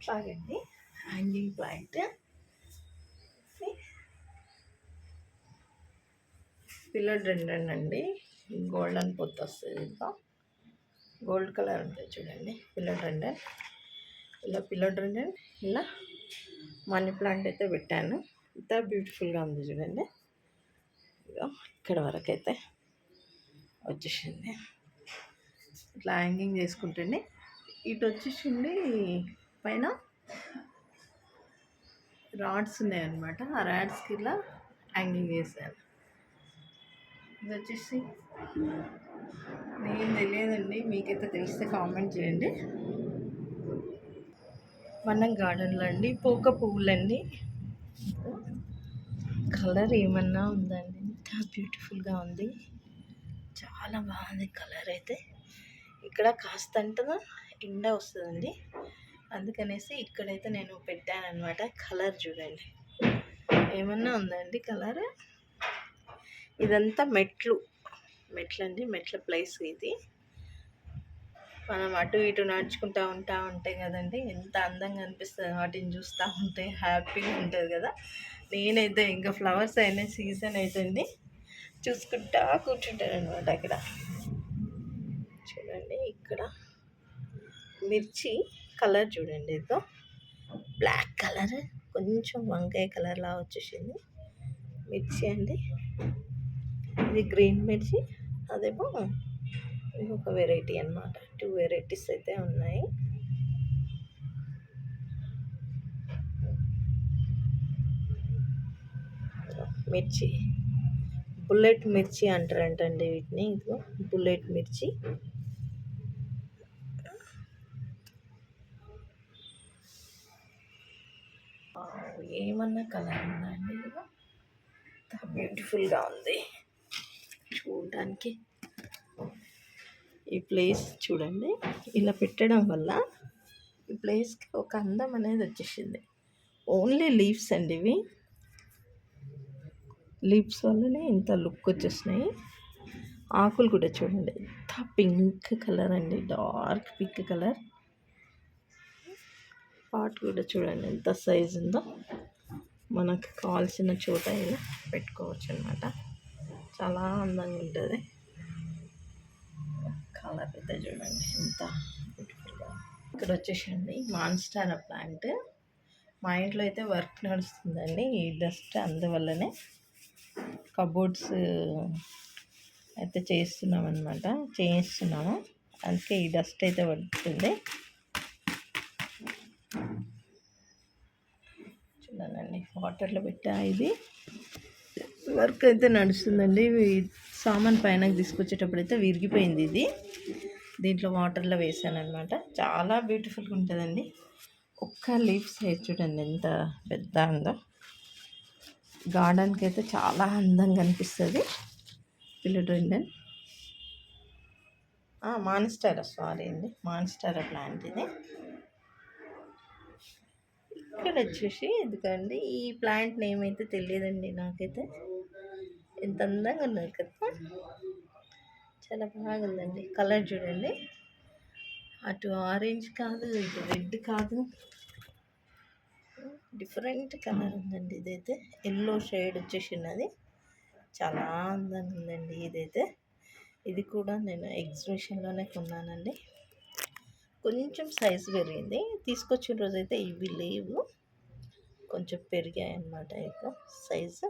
ఇట్లాగండి hanging plant పిల్లలు రెండు అండి గోల్డెన్ పొత్తు వస్తుంది ఇంకా. గోల్డ్ కలర్ ఉంటుంది చూడండి. పిల్లర్ రెండన్ ఇలా పిల్లర్ రెండన్ ఇలా మనీ ప్లాంట్ అయితే పెట్టాను. ఇంత బ్యూటిఫుల్గా ఉంది చూడండి. ఇదిగో ఇక్కడ వరకు అయితే వచ్చేసింది. ఇట్లా హ్యాంగింగ్ చేసుకుంటేనే ఇటు వచ్చేసింది పైన రాడ్స్ ఉన్నాయన్నమాట. ఆ రాడ్స్కి ఇలా హ్యాంగింగ్ చేశాను ఇది వచ్చేసి నేను తెలియదండి మీకైతే తెలిస్తే కామెంట్ చేయండి. మనం గార్డెన్లో అండి పోక పువ్వులండి కలర్ ఏమన్నా ఉందండి? ఎంత బ్యూటిఫుల్గా ఉంది. చాలా బాగుంది కలర్ అయితే. ఇక్కడ కాస్త ఎండ వస్తుందండి. అందుకనేసి ఇక్కడైతే నేను పెట్టాను అనమాట కలర్ చూడండి. ఏమన్నా ఉందండి కలర్? ఇదంతా మెట్లు. మెట్లు అండి మెట్ల ప్లేస్ ఇది. మనం అటు ఇటు నడుచుకుంటూ ఉంటా ఉంటాయి కదండి ఎంత అందంగా అనిపిస్తుంది వాటిని చూస్తూ ఉంటే హ్యాపీగా ఉంటుంది కదా. నేనైతే ఇంకా ఫ్లవర్స్ అయినా సీజన్ అవుతుంది చూసుకుంటా కూర్చుంటాను అనమాట అక్కడ. చూడండి ఇక్కడ. మిర్చి. కలర్ చూడండి ఇదో బ్లాక్ కలర్ కొంచెం వంకాయ కలర్లా వచ్చేసింది. మిర్చి అండి. ఇది గ్రీన్ మిర్చి అదేమో ఇంకొక వెరైటీ అనమాట టూ వెరైటీస్ అయితే ఉన్నాయి. మిర్చి. బుల్లెట్ మిర్చి అంటారంటండి వీటిని. ఇదిగో బుల్లెట్ మిర్చి. ఏమన్నా కలర్ ఉందా అండి ఎంత బ్యూటిఫుల్గా ఉంది. చూడడానికి. ఈ ప్లేస్ చూడండి. ఇలా పెట్టడం వల్ల ఈ ప్లేస్కి ఒక అందం అనేది వచ్చేసింది. ఓన్లీ లీవ్స్ అండి ఇవి. లీవ్స్ వల్లనే ఇంత లుక్ వచ్చేసినాయి. ఆకులు కూడా చూడండి. ఎంత పింక్ కలర్ అండి. డార్క్ పింక్ కలర్ పాట్ కూడా చూడండి. ఎంత సైజ్ ఉందో. మనకు కావాల్సిన చోట ఇలా పెట్టుకోవచ్చు అనమాట చాలా అందంగా ఉంటుంది. కలర్ పెద్ద చూడండి ఎంత బ్యూటిఫుల్గా ఇక్కడ వచ్చేసండి మాన్స్టార్ ప్లాంట్. మా ఇంట్లో అయితే వర్క్ నడుస్తుందండి ఈ డస్ట్ అందువల్లనే కబోర్డ్స్ అయితే చేస్తున్నాం అనమాట చేయిస్తున్నాము. అందుకే ఈ డస్ట్ అయితే పడుతుంది చూడండి వాటర్లో పెట్టా ఇది. వర్క్ అయితే నడుస్తుందండి. సామాన్ పైన తీసుకొచ్చేటప్పుడు అయితే విరిగిపోయింది ఇది. దీంట్లో వాటర్లో వేసాను అనమాట చాలా బ్యూటిఫుల్గా ఉంటుందండి. ఒక్క లీఫ్ సైడ్ చూడండి ఎంత పెద్ద ఉందో. గార్డెన్కి అయితే చాలా అందంగా అనిపిస్తుంది. పిల్లడ్రిండన్ మానిస్టారా? సారీ అండి. మానిస్టారా ప్లాంట్ ఇది. ఇక్కడ వచ్చేసి ఎందుకండి ఈ ప్లాంట్ నేమ్ అయితే తెలియదండి నాకైతే. ఎంత అందంగా ఉన్నది కదా. చాలా బాగుందండి. కలర్ చూడండి. అటు ఆరెంజ్ కాదు ఇటు రెడ్ కాదు. డిఫరెంట్ కలర్ ఉందండి ఇదైతే. ఎల్లో షేడ్ వచ్చేసినది చాలా అందంగా ఉందండి ఇదైతే. ఇది కూడా నేను ఎగ్జిబిషన్లోనే కొన్నానండి. కొంచెం సైజు పెరిగింది. తీసుకొచ్చిన రోజైతే ఇవి లేవు. కొంచెం పెరిగాయి అన్నమాట ఇక సైజు.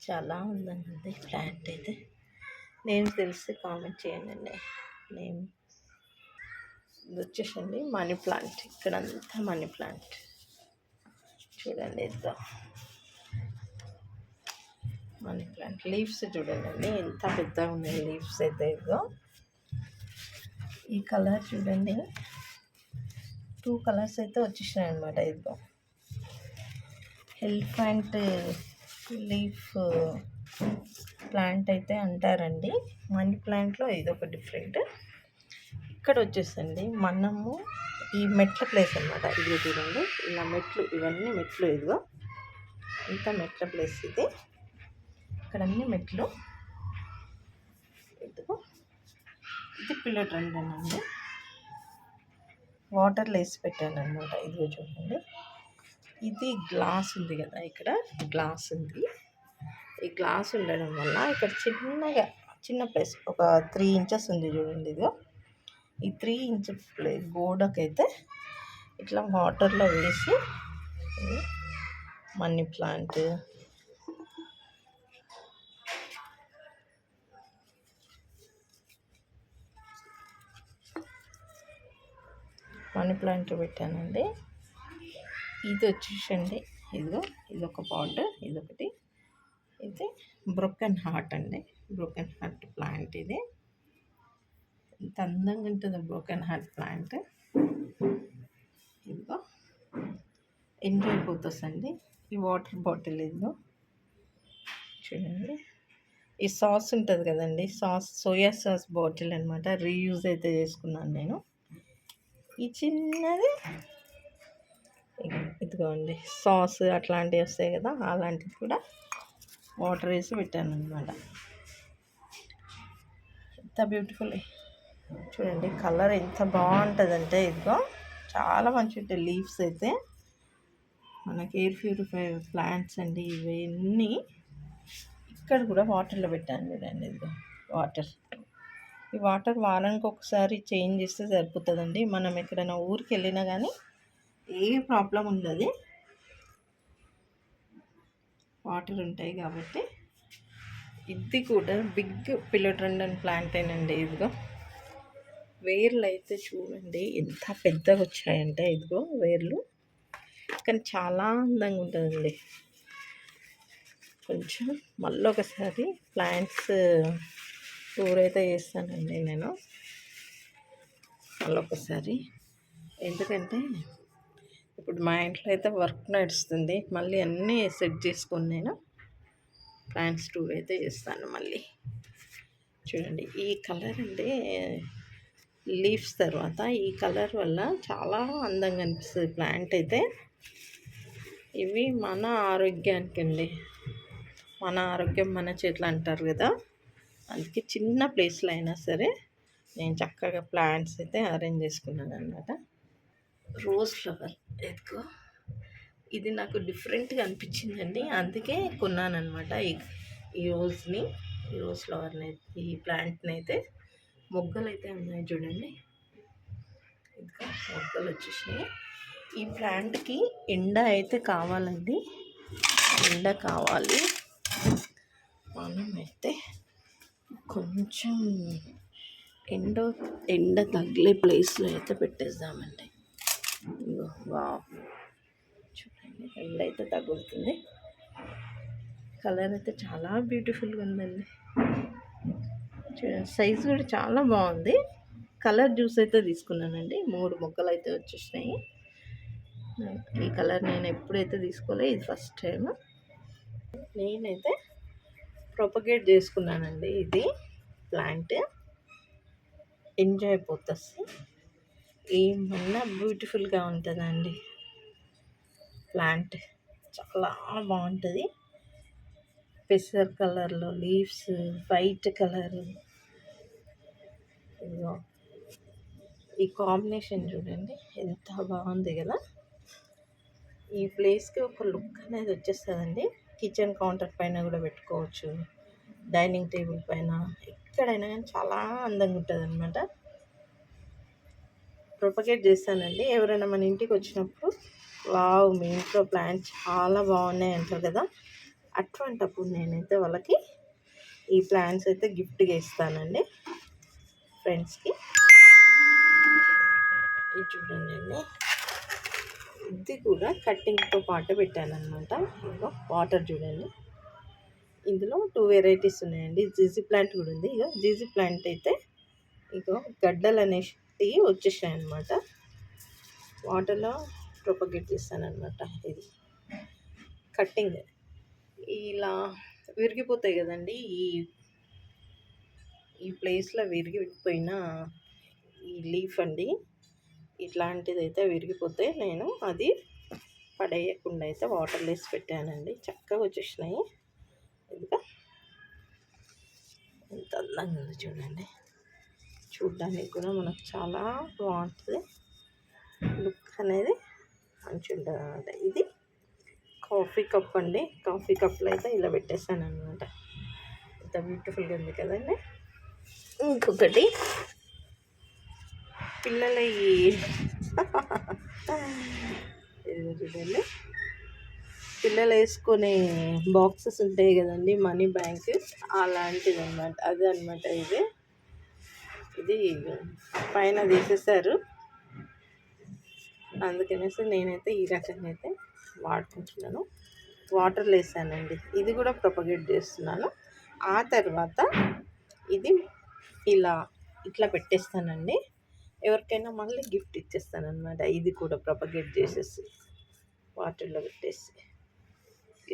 చాలా అందంగా ఉంది ప్లాంట్ అయితే. నేను తెలిస్తే కామెంట్ చేయండి. నేను ఇది వచ్చేసండి మనీ ప్లాంట్. ఇక్కడ అంతా మనీ ప్లాంట్. చూడండి ఇద్దాం మనీ ప్లాంట్. లీవ్స్ చూడండి ఎంత పెద్దగా ఉన్నాయి లీవ్స్ అయితే ఇదో ఈ కలర్ చూడండి. టూ కలర్స్ అయితే వచ్చేసినాయి అనమాట ఇదిగో. ఎలిఫెంట్ లీఫ్ ప్లాంట్ అయితే అంటారండి. మనీ ప్లాంట్లో ఇదొక డిఫరెంట్. ఇక్కడ వచ్చేసండి మనము ఈ మెట్ల ప్లేస్ అనమాట ఇది చూడండి. ఇలా మెట్లు ఇవన్నీ మెట్లు ఇదిగో. ఇంత మెట్ల ప్లేస్ ఇది. ఇక్కడ అన్ని మెట్లు. ఇదిగో. ఇది పిల్లో ట్రెండ్ అండి వాటర్లో వేసి పెట్టాను అనమాట ఇదిగో చూడండి. ఇది గ్లాస్ ఉంది కదా ఇక్కడ గ్లాస్ ఉంది. ఈ గ్లాస్ ఉండడం వల్ల ఇక్కడ చిన్నగా చిన్న ప్లేస్ ఒక త్రీ ఇంచెస్ ఉంది చూడండి ఇదిగో. ఈ త్రీ ఇంచ్ ప్లే గోడకైతే ఇట్లా వాటర్లో వేసి మనీ ప్లాంట్ మనీ ప్లాంట్ పెట్టానండి. ఇది వచ్చేసండి. ఇదిగో ఇది ఒక పాట్ ఇది ఒకటి ఇది బ్రోకెన్ హార్ట్ అండి. బ్రోకెన్ హార్ట్ ప్లాంట్ ఇది. ఎంత అందంగా ఉంటుంది బ్రోకెన్ హార్ట్ ప్లాంట్. ఇదిగో. ఎంజాయ్ పోతుంది అండి. ఈ వాటర్ బాటిల్ ఇదిగో. చూడండి. ఈ సాస్ ఉంటుంది కదండి సాస్ సోయా సాస్ బాటిల్ అనమాట రీయూజ్ అయితే చేసుకున్నాను నేను. ఈ చిన్నది. ఇదిగోండి సాస్ అట్లాంటివి వస్తాయి కదా అలాంటివి కూడా వాటర్ వేసి పెట్టాను అనమాట ఎంత బ్యూటిఫుల్ చూడండి కలర్ ఎంత బాగుంటుందంటే ఇదిగో చాలా మంచి ఉంటాయి లీవ్స్ అయితే. మనకి ఎయిర్ ప్యూరిఫై ప్లాంట్స్ అండి ఇవన్నీ. ఇక్కడ కూడా వాటర్లో పెట్టాను చూడండి ఇదిగో వాటర్ ఈ వాటర్ వారానికి ఒకసారి చేంజ్ చేస్తే సరిపోతుందండి. మనం ఎక్కడైనా ఊరికి వెళ్ళినా కానీ ఏ ప్రాబ్లం ఉండదు. వాటర్ ఉంటాయి కాబట్టి. ఇది కూడా బిగ్ పిల్లట్రండన్ ప్లాంట్ ఏనండి ఇదిగో. వేర్లు అయితే చూడండి ఎంత పెద్దగా వచ్చాయంటే ఇదిగో వేర్లు. కానీ చాలా అందంగా ఉంటుందండి. కొంచెం మళ్ళీ ఒకసారి ప్లాంట్స్ టూర్ అయితే చేస్తానండి నేను. మళ్ళీ ఒకసారి ఎందుకంటే ఇప్పుడు మా ఇంట్లో అయితే వర్క్ నడుస్తుంది. మళ్ళీ అన్నీ సెట్ చేసుకొని నేను ప్లాంట్స్ టూర్ అయితే చేస్తాను మళ్ళీ. చూడండి ఈ కలర్ అంటే లీవ్స్ తర్వాత ఈ కలర్ వల్ల చాలా అందంగా అనిపిస్తుంది ప్లాంట్ అయితే. ఇవి మన ఆరోగ్యానికి అండి మన ఆరోగ్యం మన చేతులు అంటారు కదా. అందుకే చిన్న ప్లేస్లో అయినా సరే నేను చక్కగా ప్లాంట్స్ అయితే అరేంజ్ చేసుకున్నాను అనమాట రోజ్ ఫ్లవర్ ఎత్తుకో ఇది నాకు డిఫరెంట్గా అనిపించిందండి. అందుకే కొన్నాను అనమాట ఈ ఈ రోజ్ని ఈ రోజ్ ఫ్లవర్ని ఈ ప్లాంట్ని అయితే. మొగ్గలు అయితే ఉన్నాయి చూడండి. ఇంకా మొగ్గలు వచ్చేసినాయి. ఈ ప్లాంట్కి ఎండ అయితే కావాలండి. ఎండ కావాలి. మనం అయితే కొంచెం ఎండ ఎండ తగిలే ప్లేస్లో అయితే పెట్టేద్దామండి. వావ్. చూడండి ఎండ అయితే తగులుతుంది. కలర్ అయితే చాలా బ్యూటిఫుల్గా ఉందండి. చూడండి సైజు కూడా చాలా బాగుంది. కలర్ జ్యూస్ అయితే తీసుకున్నానండి. మూడు మొక్కలు అయితే వచ్చేసినాయి. ఈ కలర్ నేను ఎప్పుడైతే తీసుకోలే ఇది ఫస్ట్ టైం నేనైతే ప్రొపగేట్ చేసుకున్నానండి ఇది. ప్లాంట్ ఎంజాయ్ అయిపోతుంది ఏమన్నా బ్యూటిఫుల్గా ఉంటుందండి. ప్లాంట్ చాలా బాగుంటుంది. పెసర్ కలర్లో లీవ్స్ వైట్ కలర్ ఇదిగో. ఈ కాంబినేషన్ చూడండి ఎంత బాగుంది కదా. ఈ ప్లేస్కి ఒక లుక్ అనేది వచ్చేస్తుందండి. కిచెన్ కౌంటర్ పైన కూడా పెట్టుకోవచ్చు. డైనింగ్ టేబుల్ పైన. ఎక్కడైనా కానీ చాలా అందంగా ఉంటుంది అనమాట ప్రొపగేట్ చేస్తానండి. ఎవరైనా మన ఇంటికి వచ్చినప్పుడు వావ్ మీ ఇంట్లో ప్లాంట్స్ చాలా బాగున్నాయి అంటారు కదా. అటువంటప్పుడు నేనైతే వాళ్ళకి ఈ ప్లాంట్స్ అయితే గిఫ్ట్గా ఇస్తానండి. ఫ్రెండ్స్కి. ఇది చూడండి అండి. ఇది కూడా కట్టింగ్తో పాటు పెట్టాను అనమాట ఇగో వాటర్ చూడండి. ఇందులో టూ వెరైటీస్ ఉన్నాయండి. జీజీ ప్లాంట్ కూడా ఉంది. ఇగో జీజీ ప్లాంట్ అయితే ఇగో గడ్డలు అనేవి వచ్చేసాయి అనమాట వాటర్లో ప్రొపగేట్ చేస్తాను అనమాట ఇది. కట్టింగ్ ఇలా విరిగిపోతాయి కదండి. ఈ ఈ ప్లేస్లో విరిగిపోయిన ఈ లీఫ్ అండి. ఇట్లాంటిది అయితే విరిగిపోతే నేను అది పడేయకుండా అయితే వాటర్ వేసి పెట్టానండి. చక్కగా వచ్చేసినాయి. ఇంకా ఎంత అందంగా ఉంది చూడండి. చూడడానికి కూడా మనకు చాలా బాగుంటుంది. లుక్ అనేది మంచిగా ఉంటుంది ఇది కాఫీ కప్ అండి. కాఫీ కప్లో అయితే ఇలా పెట్టేసాను అనమాట ఎంత బ్యూటిఫుల్గా ఉంది కదండి. ఇంకొకటి పిల్లలయ్యి ఈ చూడండి. పిల్లలు వేసుకునే బాక్సెస్ ఉంటాయి కదండి మనీ బ్యాంక్. అలాంటిది అనమాట అదే అనమాట ఇది. ఇది పైన తీసేసారు అందుకనేసి నేనైతే ఈ రకంగా అయితే వాడుకుంటున్నాను. వాటర్ వేసానండి ఇది కూడా ప్రొపగేట్ చేస్తున్నాను. ఆ తర్వాత ఇది ఇలా ఇట్లా పెట్టేస్తానండి. ఎవరికైనా మళ్ళీ గిఫ్ట్ ఇచ్చేస్తాను అనమాట ఇది కూడా ప్రొపగేట్ చేసేసి వాటర్లో పెట్టేసి.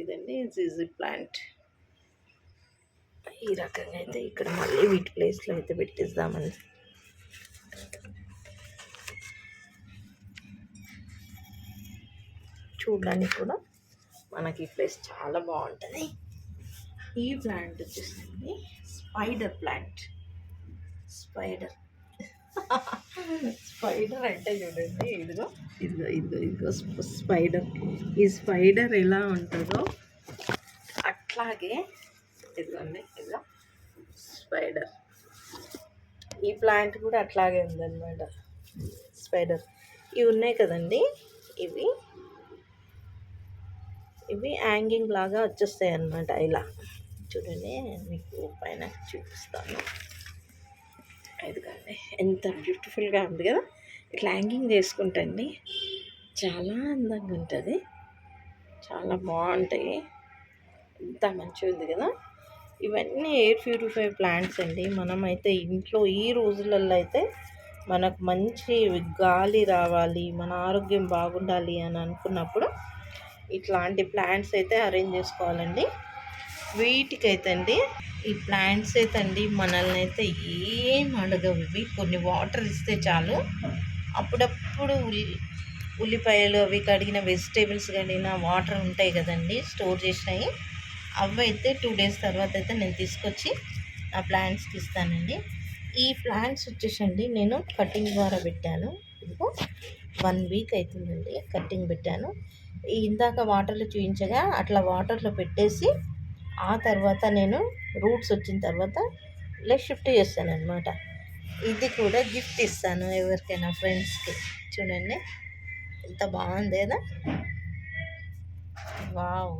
ఇదండి జీజీ ప్లాంట్ ఈ రకంగా అయితే ఇక్కడ మళ్ళీ వీటి ప్లేస్లో అయితే పెట్టేద్దామండి. చూడడానికి కూడా మనకి ఈ ప్లేస్ చాలా బాగుంటుంది. ఈ ప్లాంట్ వచ్చేసింది స్పైడర్ ప్లాంట్ స్పైడర్ స్పైడర్ అంటే చూడండి ఇదిగో. ఇదిగో ఇదిగో ఇదిగో స్పైడర్. ఈ స్పైడర్ ఎలా ఉంటుందో అట్లాగే ఇదిగోండి ఇదిగో స్పైడర్. ఈ ప్లాంట్ కూడా అట్లాగే ఉందన్నమాట స్పైడర్. ఇవి ఉన్నాయి కదండి ఇవి. ఇవి హ్యాంగింగ్ లాగా వచ్చేస్తాయి అన్నమాట ఇలా. చూడండి మీకు పైన చూపిస్తాను. ఇదిగోండి ఎంత బ్యూటిఫుల్గా ఉంది కదా. ఇట్లా హ్యాంగింగ్ చేసుకుంటండి. చాలా అందంగా ఉంటుంది. చాలా బాగుంటాయి. ఎంత మంచిగా ఉంది కదా. ఇవన్నీ ఎయిర్ ప్యూరిఫై ప్లాంట్స్ అండి. మనమైతే ఇంట్లో ఈ రోజులలో అయితే మనకు మంచి గాలి రావాలి మన ఆరోగ్యం బాగుండాలి అని అనుకున్నప్పుడు ఇట్లాంటి ప్లాంట్స్ అయితే అరేంజ్ చేసుకోవాలండి. వీటికైతే అండి ఈ ప్లాంట్స్ అయితే అండి మనల్ని అయితే ఏం అడగవు ఇవి కొన్ని వాటర్ ఇస్తే చాలు. అప్పుడప్పుడు ఉల్లి ఉల్లిపాయలు అవి కడిగిన వెజిటేబుల్స్ కడిగిన వాటర్ ఉంటాయి కదండి స్టోర్ చేసినవి అవి అయితే టూ డేస్ తర్వాత అయితే నేను తీసుకొచ్చి ఆ ప్లాంట్స్కి ఇస్తానండి ఈ ప్లాంట్స్ వచ్చేసండి నేను కటింగ్ ద్వారా పెట్టాను. ఇదిగో వన్ వీక్ అవుతుందండి కటింగ్ పెట్టాను. ఇందాక వాటర్లో చూపించగా అట్లా వాటర్లో పెట్టేసి ఆ తర్వాత నేను రూట్స్ వచ్చిన తర్వాత ఇలా షిఫ్ట్ చేస్తాను అనమాట ఇది కూడా గిఫ్ట్ ఇస్తాను ఎవరికైనా ఫ్రెండ్స్కి. చూడండి ఎంత బాగుంది కదా. వావ్.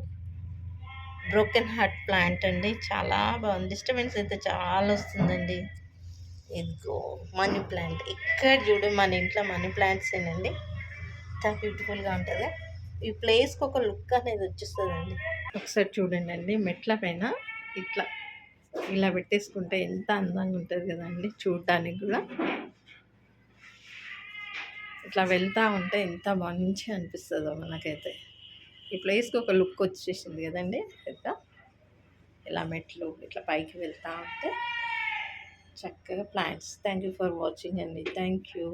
బ్రోకెన్ హార్ట్ ప్లాంట్ అండి. చాలా బాగుంది. డిస్టర్బెన్స్ అయితే చాలా వస్తుందండి. ఇదిగో మనీ ప్లాంట్. ఇక్కడ చూడు మన ఇంట్లో మనీ ప్లాంట్స్ ఏనండి. ఎంత బ్యూటిఫుల్గా ఉంటుంది. ఈ ప్లేస్కి ఒక లుక్ అనేది వచ్చేస్తుందండి. ఒకసారి చూడండి అండి మెట్ల పైన ఇట్లా ఇలా పెట్టేసుకుంటే ఎంత అందంగా ఉంటుంది కదండి చూడడానికి కూడా. ఇట్లా వెళ్తూ ఉంటే ఎంత మంచిగా అనిపిస్తుందో మనకైతే. ఈ ప్లేస్కి ఒక లుక్ వచ్చేసింది కదండి పెద్ద. ఇలా మెట్లు ఇట్లా పైకి వెళ్తూ ఉంటే చక్కగా plants. Thank you for watching అండి. Thank you.